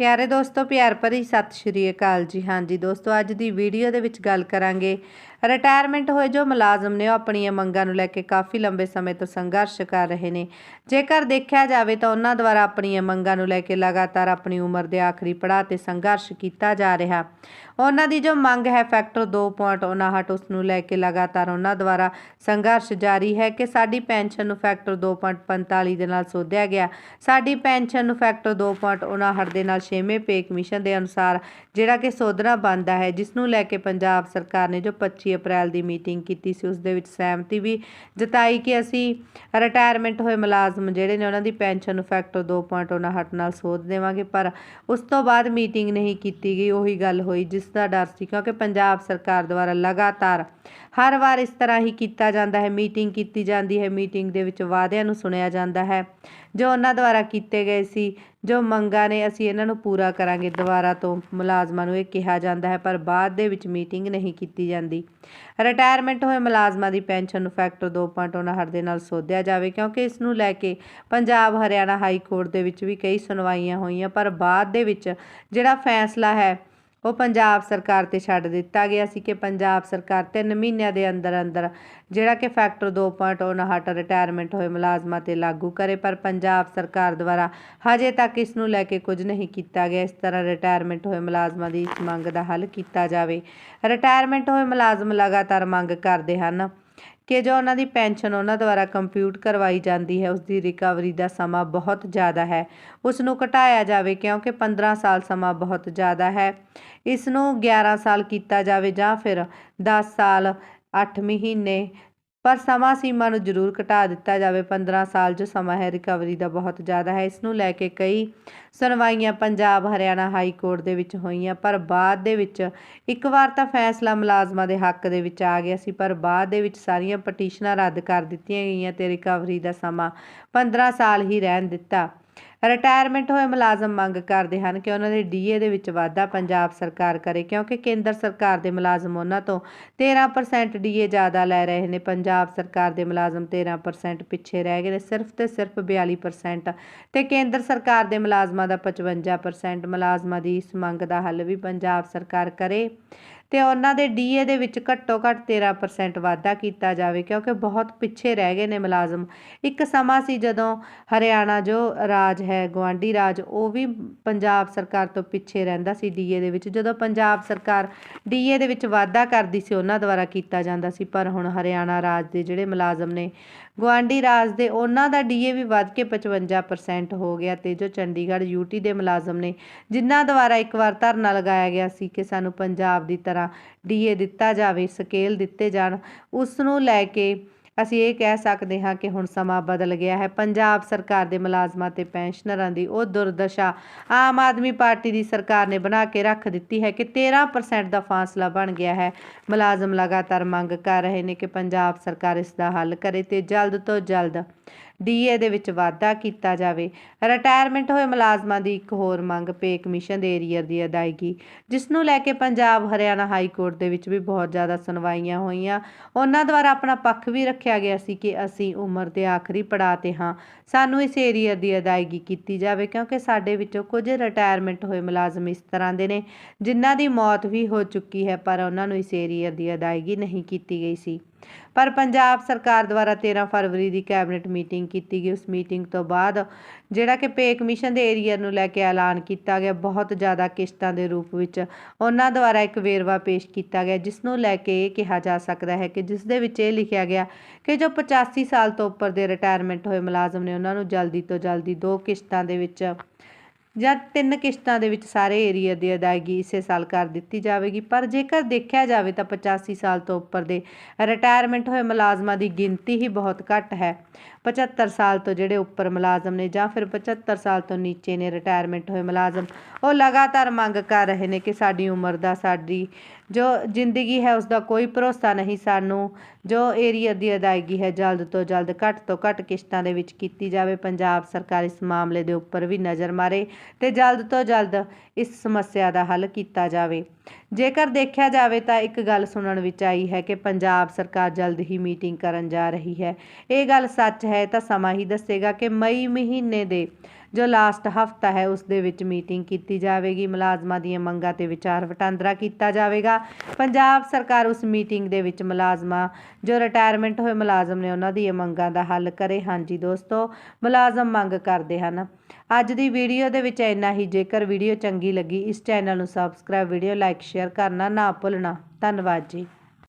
ਪਿਆਰੇ ਦੋਸਤੋ, ਪਿਆਰ ਭਰੀ ਸਤਿ ਸ਼੍ਰੀ ਅਕਾਲ ਜੀ। ਹਾਂਜੀ ਦੋਸਤੋ, ਅੱਜ ਦੀ ਵੀਡੀਓ ਦੇ ਵਿੱਚ ਗੱਲ ਕਰਾਂਗੇ। ਰਿਟਾਇਰਮੈਂਟ ਹੋਏ ਜੋ ਮੁਲਾਜ਼ਮ ਨੇ, ਉਹ ਆਪਣੀਆਂ ਮੰਗਾਂ ਨੂੰ ਲੈ ਕੇ ਕਾਫੀ ਲੰਬੇ ਸਮੇਂ ਤੋਂ ਸੰਘਰਸ਼ ਕਰ ਰਹੇ ਨੇ। ਜੇਕਰ ਦੇਖਿਆ ਜਾਵੇ ਤਾਂ ਉਹਨਾਂ ਦੁਆਰਾ ਆਪਣੀਆਂ ਮੰਗਾਂ ਨੂੰ ਲੈ ਕੇ ਲਗਾਤਾਰ ਆਪਣੀ ਉਮਰ ਦੇ ਆਖਰੀ ਪੜਾਅ ਤੇ ਸੰਘਰਸ਼ ਕੀਤਾ ਜਾ ਰਿਹਾ। ਉਹਨਾਂ ਦੀ ਜੋ ਮੰਗ ਹੈ ਫੈਕਟਰ 2.59 ਉਸ ਨੂੰ ਲੈ ਕੇ ਲਗਾਤਾਰ ਉਹਨਾਂ ਦੁਆਰਾ ਸੰਘਰਸ਼ ਜਾਰੀ ਹੈ ਕਿ ਸਾਡੀ ਪੈਨਸ਼ਨ ਨੂੰ ਫੈਕਟਰ 2.45 ਦੇ ਨਾਲ ਸੋਧਿਆ ਗਿਆ। ਸਾਡੀ ਪੈਨਸ਼ਨ ਨੂੰ ਫੈਕਟਰ 2.59 ਦੇ ਨਾਲ ਛੇਵੇਂ ਪੇ ਕਮਿਸ਼ਨ ਦੇ ਅਨੁਸਾਰ ਜਿਹੜਾ ਕਿ ਸੋਧਣਾ ਬਣਦਾ ਹੈ ਜਿਸ ਨੂੰ ਲੈ ਕੇ ਪੰਜਾਬ ਸਰਕਾਰ ਨੇ ਜੋ 25 ਅਪ੍ਰੈਲ ਦੀ ਮੀਟਿੰਗ ਕੀਤੀ ਸੀ ਉਸ ਦੇ ਵਿੱਚ ਸਹਿਮਤੀ ਵੀ ਜਤਾਈ ਕਿ ਅਸੀਂ ਰਿਟਾਇਰਮੈਂਟ ਹੋਏ ਮੁਲਾਜ਼ਮ ਜਿਹੜੇ ਨੇ, ਉਹਨਾਂ ਦੀ ਪੈਨਸ਼ਨ ਨੂੰ ਫੈਕਟਰ 2.59 ਨਾਲ ਸੋਧ ਦੇਵਾਂਗੇ, ਪਰ ਉਸ ਤੋਂ ਬਾਅਦ ਮੀਟਿੰਗ ਨਹੀਂ ਕੀਤੀ ਗਈ, ਉਹੀ ਗੱਲ ਹੋਈ, ਜਿਸ ਦਾ ਡਰ ਸੀ, ਕਿਉਂਕਿ ਪੰਜਾਬ ਸਰਕਾਰ ਦੁਆਰਾ ਲਗਾਤਾਰ ਹਰ ਵਾਰ ਇਸ ਤਰ੍ਹਾਂ ਹੀ ਕੀਤਾ ਜਾਂਦਾ ਹੈ, ਮੀਟਿੰਗ ਕੀਤੀ ਜਾਂਦੀ ਹੈ, ਮੀਟਿੰਗ ਦੇ ਵਿੱਚ ਵਾਅਦਿਆਂ ਨੂੰ ਸੁਣਿਆ ਜਾਂਦਾ ਹੈ, ਜੋ ਉਹਨਾਂ ਦੁਆਰਾ ਕੀਤੇ ਗਏ ਸੀ। ਜੋ ਮੰਗਾਂ ਨੇ ਅਸੀਂ ਇਹਨਾਂ ਨੂੰ ਪੂਰਾ ਕਰਾਂਗੇ। ਦੁਬਾਰਾ ਤੋਂ ਮੁਲਾਜ਼ਮਾਂ ਨੂੰ ਇਹ ਕਿਹਾ ਜਾਂਦਾ ਹੈ, ਪਰ ਬਾਅਦ ਦੇ ਵਿੱਚ ਮੀਟਿੰਗ ਨਹੀਂ ਕੀਤੀ ਜਾਂਦੀ। ਰਿਟਾਇਰਮੈਂਟ ਹੋਏ ਮੁਲਾਜ਼ਮਾਂ ਦੀ ਪੈਨਸ਼ਨ ਨੂੰ ਫੈਕਟਰ 2.59 ਦੇ ਨਾਲ ਸੋਧਿਆ ਜਾਵੇ, ਕਿਉਂਕਿ ਇਸ ਨੂੰ ਲੈ ਕੇ ਪੰਜਾਬ, ਹਰਿਆਣਾ ਹਾਈ ਕੋਰਟ ਦੇ ਵਿੱਚ ਵੀ ਕਈ ਸੁਣਵਾਈਆਂ ਹੋਈਆਂ, ਪਰ ਬਾਅਦ ਦੇ ਵਿੱਚ ਜਿਹੜਾ ਫੈਸਲਾ ਹੈ ਉਹ ਪੰਜਾਬ ਸਰਕਾਰ ਤੇ ਛੱਡ ਦਿੱਤਾ ਗਿਆ ਸੀ ਕਿ ਪੰਜਾਬ ਸਰਕਾਰ 3 ਮਹੀਨਿਆਂ ਦੇ ਅੰਦਰ ਅੰਦਰ ਜਿਹੜਾ ਕਿ ਫੈਕਟਰ 2.59 ਰਿਟਾਇਰਮੈਂਟ ਹੋਏ ਮੁਲਾਜ਼ਮਾਂ ਤੇ ਲਾਗੂ ਕਰੇ, ਪਰ ਪੰਜਾਬ ਸਰਕਾਰ ਦੁਆਰਾ ਹਜੇ ਤੱਕ ਇਸ ਨੂੰ ਲੈ ਕੇ ਕੁਝ ਨਹੀਂ ਕੀਤਾ ਗਿਆ। ਇਸ ਤਰ੍ਹਾਂ ਰਿਟਾਇਰਮੈਂਟ ਹੋਏ ਮੁਲਾਜ਼ਮਾਂ ਦੀ ਇਸ ਮੰਗ ਦਾ ਹੱਲ ਕੀਤਾ ਜਾਵੇ। ਰਿਟਾਇਰਮੈਂਟ ਹੋਏ ਮੁਲਾਜ਼ਮ ਲਗਾਤਾਰ ਮੰਗ ਕਰਦੇ ਹਨ। ਕਿ ਜੋ ਉਹਨਾਂ ਦੀ ਪੈਨਸ਼ਨ ਉਹਨਾਂ ਦੁਆਰਾ ਕੰਪਿਊਟ ਕਰਵਾਈ ਜਾਂਦੀ ਹੈ ਉਸ ਦੀ ਰਿਕਵਰੀ ਦਾ ਸਮਾਂ ਬਹੁਤ ਜ਼ਿਆਦਾ ਹੈ। ਉਸ ਨੂੰ ਘਟਾਇਆ ਜਾਵੇ ਕਿਉਂਕਿ 15 ਸਾਲ ਸਮਾਂ ਬਹੁਤ ਜ਼ਿਆਦਾ ਹੈ। ਇਸ ਨੂੰ 11 ਸਾਲ ਕੀਤਾ ਜਾਵੇ ਜਾਂ ਫਿਰ 10 ਸਾਲ 8 ਮਹੀਨੇ ਪਰ ਸਮਾਂ ਸੀਮਾ ਨੂੰ ਜ਼ਰੂਰ ਘਟਾ ਦਿੱਤਾ ਜਾਵੇ। 15 ਸਾਲ ਜੋ ਸਮਾਂ ਹੈ, ਰਿਕਵਰੀ ਦਾ ਬਹੁਤ ਜ਼ਿਆਦਾ ਹੈ। ਇਸ ਨੂੰ ਲੈ ਕੇ ਕਈ ਸੁਣਵਾਈਆਂ ਪੰਜਾਬ, ਹਰਿਆਣਾ ਹਾਈ ਕੋਰਟ ਦੇ ਵਿੱਚ ਹੋਈਆਂ, ਪਰ ਬਾਅਦ ਦੇ ਵਿੱਚ ਇੱਕ ਵਾਰ ਤਾਂ ਫੈਸਲਾ ਮੁਲਾਜ਼ਮਾਂ ਦੇ ਹੱਕ ਦੇ ਵਿੱਚ ਆ ਗਿਆ ਸੀ, ਪਰ ਬਾਅਦ ਦੇ ਵਿੱਚ ਸਾਰੀਆਂ ਪਟੀਸ਼ਨਾਂ ਰੱਦ ਕਰ ਦਿੱਤੀਆਂ ਗਈਆਂ ਤੇ ਰਿਕਵਰੀ ਦਾ ਸਮਾਂ 15 ਸਾਲ ਹੀ ਰਹਿਣ ਦਿੱਤਾ। ਰਿਟਾਇਰਮੈਂਟ ਹੋਏ ਮੁਲਾਜ਼ਮ ਮੰਗ ਕਰਦੇ ਹਨ ਕਿ ਉਹਨਾਂ ਦੇ ਡੀਏ ਦੇ ਵਿੱਚ ਵਾਧਾ ਪੰਜਾਬ ਸਰਕਾਰ ਕਰੇ, ਕਿਉਂਕਿ ਕੇਂਦਰ ਸਰਕਾਰ ਦੇ ਮੁਲਾਜ਼ਮ ਉਹਨਾਂ ਤੋਂ 13% ਡੀਏ ਜ਼ਿਆਦਾ ਲੈ ਰਹੇ ਨੇ। ਪੰਜਾਬ ਸਰਕਾਰ ਦੇ ਮੁਲਾਜ਼ਮ 13% ਪਿੱਛੇ ਰਹਿ ਗਏ ਨੇ, ਸਿਰਫ ਤੇ ਸਿਰਫ 42% ਤੇ ਕੇਂਦਰ ਸਰਕਾਰ ਦੇ ਮੁਲਾਜ਼ਮਾਂ ਦਾ 55% ਮੁਲਾਜ਼ਮਾਂ ਦੀ ਇਸ ਮੰਗ ਦਾ ਹੱਲ ਵੀ ਪੰਜਾਬ ਸਰਕਾਰ ਕਰੇ। ਤੇ ਉਹਨਾਂ ਦੇ ਡੀਏ ਦੇ ਵਿੱਚ ਘੱਟੋ ਘੱਟ 13% ਵਾਧਾ ਕੀਤਾ ਜਾਵੇ, ਕਿਉਂਕਿ ਬਹੁਤ ਪਿੱਛੇ ਰਹਿ ਗਏ ਨੇ ਮੁਲਾਜ਼ਮ। ਇੱਕ ਸਮਾਂ ਸੀ ਜਦੋਂ ਹਰਿਆਣਾ ਜੋ ਰਾਜ ਹੈ ਗਵਾਂਢੀ ਰਾਜ, ਉਹ ਵੀ ਪੰਜਾਬ ਸਰਕਾਰ ਤੋਂ ਪਿੱਛੇ ਰਹਿੰਦਾ ਸੀ ਡੀਏ ਦੇ ਵਿੱਚ। ਜਦੋਂ ਪੰਜਾਬ ਸਰਕਾਰ ਡੀਏ ਦੇ ਵਿੱਚ ਵਾਧਾ ਕਰਦੀ ਸੀ, ਉਹਨਾਂ ਦੁਆਰਾ ਕੀਤਾ ਜਾਂਦਾ ਸੀ। ਪਰ ਹੁਣ ਹਰਿਆਣਾ ਰਾਜ ਦੇ ਜਿਹੜੇ ਮੁਲਾਜ਼ਮ ਨੇ ਗਵਾਂਢੀ ਰਾਜ ਦੇ, ਉਹਨਾਂ ਦਾ ਡੀਏ ਵੀ ਵੱਧ ਕੇ 55% ਹੋ ਗਿਆ ਤੇ ਜੋ ਚੰਡੀਗੜ੍ਹ ਯੂਟੀ ਦੇ ਮੁਲਾਜ਼ਮ ਨੇ, ਜਿਨ੍ਹਾਂ ਦੁਆਰਾ ਇੱਕ ਵਾਰ ਧਰਨਾ ਲਗਾਇਆ ਗਿਆ ਸੀ ਕਿ ਸਾਨੂੰ ਪੰਜਾਬ ਦੀ ਤਰ੍ਹਾਂ ਤਰ੍ਹਾਂ ਡੀਏ ਦਿੱਤਾ ਜਾਵੇ ਸਕੇਲ ਦਿੱਤੇ ਜਾਣ ਉਸ ਨੂੰ ਲੈ ਕੇ ਅਸੀਂ ਇਹ ਕਹਿ ਸਕਦੇ ਹਾਂ ਕਿ ਹੁਣ ਸਮਾਂ ਬਦਲ ਗਿਆ ਹੈ। ਪੰਜਾਬ ਸਰਕਾਰ ਦੇ ਮੁਲਾਜ਼ਮਾਂ ਤੇ ਪੈਨਸ਼ਨਰਾਂ ਦੀ ਉਹ ਦੁਰਦਸ਼ਾ ਆਮ ਆਦਮੀ ਪਾਰਟੀ ਦੀ ਸਰਕਾਰ ਨੇ ਬਣਾ ਕੇ ਰੱਖ ਦਿੱਤੀ ਹੈ ਕਿ 13% ਦਾ ਫਾਸਲਾ ਬਣ ਗਿਆ ਹੈ। ਮੁਲਾਜ਼ਮ ਲਗਾਤਾਰ ਮੰਗ ਕਰ ਰਹੇ ਨੇ ਕਿ ਪੰਜਾਬ ਸਰਕਾਰ ਇਸ ਦਾ ਹੱਲ ਕਰੇ ਤੇ ਜਲਦ ਤੋਂ ਜਲਦ ਡੀਏ ਦੇ ਵਿੱਚ ਵਾਧਾ ਕੀਤਾ ਜਾਵੇ। ਰਿਟਾਇਰਮੈਂਟ ਹੋਏ ਮੁਲਾਜ਼ਮਾਂ ਦੀ ਇੱਕ ਹੋਰ ਮੰਗ ਪੇ ਕਮਿਸ਼ਨ ਦੇ ਏਰੀਅਰ ਦੀ ਅਦਾਇਗੀ, ਜਿਸ ਨੂੰ ਲੈ ਕੇ ਪੰਜਾਬ, ਹਰਿਆਣਾ ਹਾਈ ਕੋਰਟ ਦੇ ਵਿੱਚ ਵੀ ਬਹੁਤ ਜ਼ਿਆਦਾ ਸੁਣਵਾਈਆਂ ਹੋਈਆਂ। ਉਹਨਾਂ ਦੁਆਰਾ ਆਪਣਾ ਪੱਖ ਵੀ ਰੱਖਿਆ ਗਿਆ ਸੀ ਕਿ ਅਸੀਂ ਉਮਰ ਦੇ ਆਖਰੀ ਪੜਾਅ ਤੇ ਹਾਂ। ਸਾਨੂੰ ਇਸ ਏਰੀਅਰ ਦੀ ਅਦਾਇਗੀ ਕੀਤੀ ਜਾਵੇ, ਕਿਉਂਕਿ ਸਾਡੇ ਵਿੱਚੋਂ ਕੁਝ ਰਿਟਾਇਰਮੈਂਟ ਹੋਏ ਮੁਲਾਜ਼ਮ ਇਸ ਤਰ੍ਹਾਂ ਦੇ ਨੇ, ਜਿਨ੍ਹਾਂ ਦੀ ਮੌਤ ਵੀ ਹੋ ਚੁੱਕੀ ਹੈ, ਪਰ ਉਹਨਾਂ ਨੂੰ ਇਸ ਏਰੀਅਰ ਦੀ ਅਦਾਇਗੀ ਨਹੀਂ ਕੀਤੀ ਗਈ ਸੀ। ਪਰ ਪੰਜਾਬ ਸਰਕਾਰ ਦੁਆਰਾ 13 ਫਰਵਰੀ ਦੀ ਕੈਬਨਿਟ ਮੀਟਿੰਗ ਕੀਤੀ ਗਈ। ਉਸ ਮੀਟਿੰਗ ਤੋਂ ਬਾਅਦ ਜਿਹੜਾ ਕਿ ਪੇ ਕਮਿਸ਼ਨ ਦੇ ਏਰੀਆ ਨੂੰ ਲੈ ਕੇ ਐਲਾਨ ਕੀਤਾ ਗਿਆ। ਬਹੁਤ ਜ਼ਿਆਦਾ ਕਿਸ਼ਤਾਂ ਦੇ ਰੂਪ ਵਿੱਚ ਉਹਨਾਂ ਦੁਆਰਾ ਇੱਕ ਵੇਰਵਾ ਪੇਸ਼ ਕੀਤਾ ਗਿਆ, ਜਿਸ ਨੂੰ ਲੈ ਕੇ ਇਹ ਕਿਹਾ ਜਾ ਸਕਦਾ ਹੈ ਕਿ ਜਿਸ ਦੇ ਵਿੱਚ ਇਹ ਲਿਖਿਆ ਗਿਆ ਕਿ ਜੋ 85 ਸਾਲ ਤੋਂ ਉੱਪਰ ਦੇ ਰਿਟਾਇਰਮੈਂਟ ਹੋਏ ਮੁਲਾਜ਼ਮ ਨੇ, ਉਹਨਾਂ ਨੂੰ ਜਲਦੀ ਤੋਂ ਜਲਦੀ ਦੋ ਕਿਸ਼ਤਾਂ ਦੇ ਵਿੱਚ ਜਾਂ ਤਿੰਨ ਕਿਸ਼ਤਾਂ ਦੇ ਵਿੱਚ ਸਾਰੇ ਏਰੀਆ ਦੀ ਅਦਾਇਗੀ ਇਸੇ ਸਾਲ ਕਰ ਦਿੱਤੀ ਜਾਵੇਗੀ। ਪਰ ਜੇਕਰ ਦੇਖਿਆ ਜਾਵੇ ਤਾਂ 85 ਸਾਲ ਤੋਂ ਉੱਪਰ ਦੇ ਰਿਟਾਇਰਮੈਂਟ ਹੋਏ ਮੁਲਾਜ਼ਮਾਂ ਦੀ ਗਿਣਤੀ ਹੀ ਬਹੁਤ ਘੱਟ ਹੈ। 75 ਸਾਲ ਤੋਂ ਜਿਹੜੇ ਉੱਪਰ ਮੁਲਾਜ਼ਮ ਨੇ ਜਾਂ ਫਿਰ 75 ਸਾਲ ਤੋਂ ਨੀਚੇ ਨੇ ਰਿਟਾਇਰਮੈਂਟ ਹੋਏ ਮੁਲਾਜ਼ਮ, ਉਹ ਲਗਾਤਾਰ ਮੰਗ ਕਰ ਰਹੇ ਨੇ ਕਿ ਸਾਡੀ ਉਮਰ ਦਾ ਸਾਡੀ ਜੋ ਜ਼ਿੰਦਗੀ ਹੈ ਉਸ ਦਾ ਕੋਈ ਭਰੋਸਾ ਨਹੀਂ ਸਾਨੂੰ, ਜੋ ਏਰੀਆ ਦੀ ਅਦਾਇਗੀ ਹੈ ਜਲਦ ਤੋਂ ਜਲਦ, ਘੱਟ ਤੋਂ ਘੱਟ ਕਿਸ਼ਤਾਂ ਦੇ ਵਿੱਚ ਕੀਤੀ ਜਾਵੇ। ਪੰਜਾਬ ਸਰਕਾਰ ਇਸ ਮਾਮਲੇ ਦੇ ਉੱਪਰ ਵੀ ਨਜ਼ਰ ਮਾਰੇ ਤੇ ਜਲਦ ਤੋਂ ਜਲਦ ਇਸ ਸਮੱਸਿਆ ਦਾ ਹੱਲ ਕੀਤਾ ਜਾਵੇ। ਜੇਕਰ ਦੇਖਿਆ ਜਾਵੇ ਤਾਂ ਇੱਕ ਗੱਲ ਸੁਣਨ ਵਿੱਚ ਆਈ ਹੈ ਕਿ ਪੰਜਾਬ ਸਰਕਾਰ ਜਲਦ ਹੀ ਮੀਟਿੰਗ ਕਰਨ ਜਾ ਰਹੀ ਹੈ। ਇਹ ਗੱਲ ਸੱਚ ਹੈ ਤਾਂ ਸਮਾਂ ਹੀ ਦੱਸੇਗਾ ਕਿ ਮਈ ਮਹੀਨੇ ਦੇ ਜੋ ਲਾਸਟ ਹਫਤਾ ਹੈ, ਉਸ ਦੇ ਵਿੱਚ ਮੀਟਿੰਗ ਕੀਤੀ ਜਾਵੇਗੀ। ਮੁਲਾਜ਼ਮਾਂ ਦੀਆਂ ਮੰਗਾਂ ਤੇ ਵਿਚਾਰ ਵਟਾਂਦਰਾ ਕੀਤਾ ਜਾਵੇਗਾ। ਪੰਜਾਬ ਸਰਕਾਰ ਉਸ ਮੀਟਿੰਗ ਦੇ ਵਿੱਚ ਮੁਲਾਜ਼ਮਾਂ, ਜੋ ਰਿਟਾਇਰਮੈਂਟ ਹੋਏ ਮੁਲਾਜ਼ਮ ਨੇ, ਉਹਨਾਂ ਦੀਆਂ ਮੰਗਾਂ ਦਾ ਹੱਲ ਕਰੇ। ਹਾਂਜੀ ਦੋਸਤੋ, ਮੁਲਾਜ਼ਮ ਮੰਗ ਕਰਦੇ ਹਨ। ਅੱਜ ਦੀ ਵੀਡੀਓ ਦੇ ਵਿੱਚ ਇੰਨਾ ਹੀ। ਜੇਕਰ ਵੀਡੀਓ ਚੰਗੀ ਲੱਗੀ, ਇਸ ਚੈਨਲ ਨੂੰ ਸਬਸਕ੍ਰਾਈਬ ਵੀਡੀਓ ਲਾਈਕ ਸ਼ੇਅਰ ਕਰਨਾ ਨਾ ਭੁੱਲਣਾ। ਧੰਨਵਾਦ ਜੀ।